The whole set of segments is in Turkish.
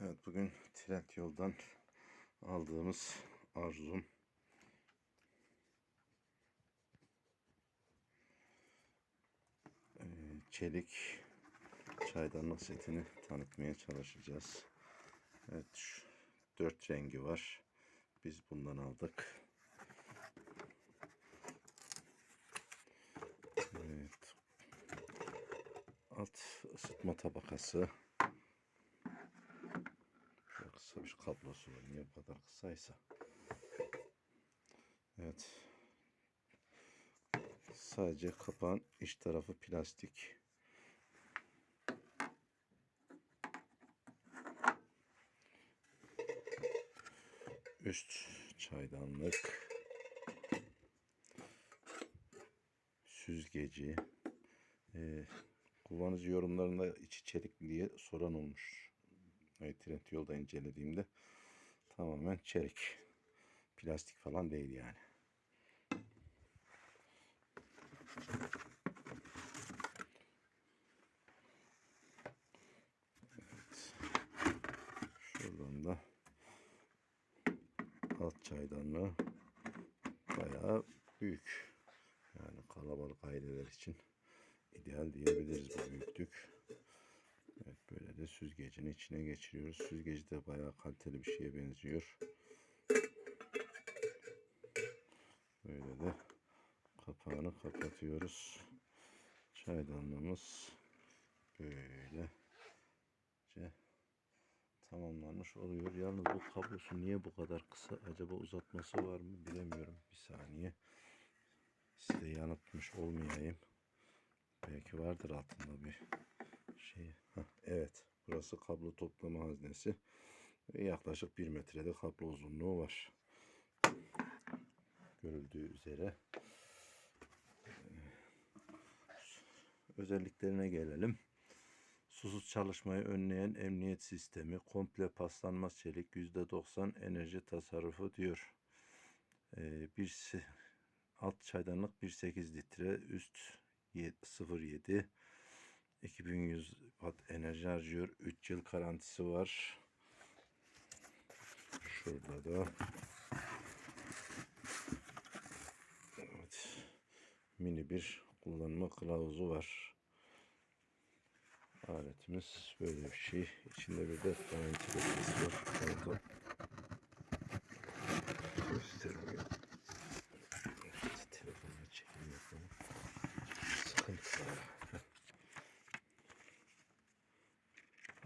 Evet bugün Trend Yol'dan aldığımız Arzum eee, çelik çaydanlık setini tanıtmaya çalışacağız. Evet şu dört rengi var. Biz bundan aldık. Evet. Alt ısıtma tabakası. Şöyle kısa bir kablosu var. Niye bu kadar kısaysa. Evet. Sadece kapağın iç tarafı plastik. Üst çaydanlık. Süzgeci. Ee, kullanıcı yorumlarında içi çelik diye soran olmuş. Evet, trend yolda incelediğimde tamamen çelik. Plastik falan değil yani. Evet. Şuradan da alt çaydanlığı bayağı büyük. Yani kalabalık aileler için ideal diyebiliriz bu büyüklük. Böyle de süzgecin içine geçiriyoruz. Süzgeci de bayağı kaliteli bir şeye benziyor. Böyle de kapağını kapatıyoruz. Çaydanlığımız böylece tamamlanmış oluyor. Yalnız bu kablosu niye bu kadar kısa? Acaba uzatması var mı bilemiyorum. Bir saniye. Size yanıtmış olmayayım. Belki vardır altında bir şey. Heh, evet. Burası kablo toplama haznesi. Yaklaşık 1 metrede kablo uzunluğu var. Görüldüğü üzere. Ee, Özelliklerine gelelim. Susuz çalışmayı önleyen emniyet sistemi, komple paslanmaz çelik, %90 enerji tasarrufu diyor. Ee, bir alt çaydanlık 1.8 litre, üst ye- 0.7 2100 watt enerji harcıyor. 3 yıl garantisi var. Şurada da evet, mini bir kullanma kılavuzu var. Aletimiz böyle bir şey. İçinde bir de garanti var.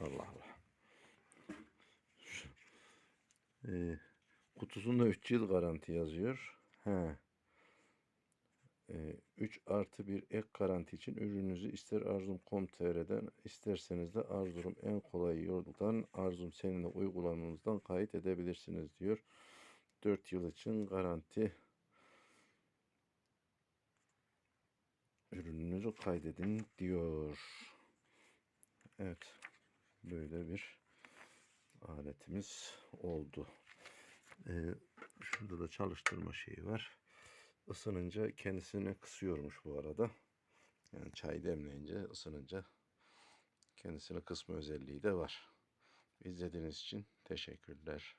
Allah Allah. Şu, e, kutusunda 3 yıl garanti yazıyor. He. E, 3 artı bir ek garanti için ürününüzü ister arzum.com.tr'den isterseniz de Arzurum en kolay yoldan Arzum seninle uygulamamızdan kayıt edebilirsiniz diyor. 4 yıl için garanti ürününüzü kaydedin diyor. Evet. Böyle bir aletimiz oldu. Ee, şurada da çalıştırma şeyi var. Isınınca kendisini kısıyormuş bu arada. Yani çay demleyince ısınınca kendisini kısma özelliği de var. İzlediğiniz için teşekkürler.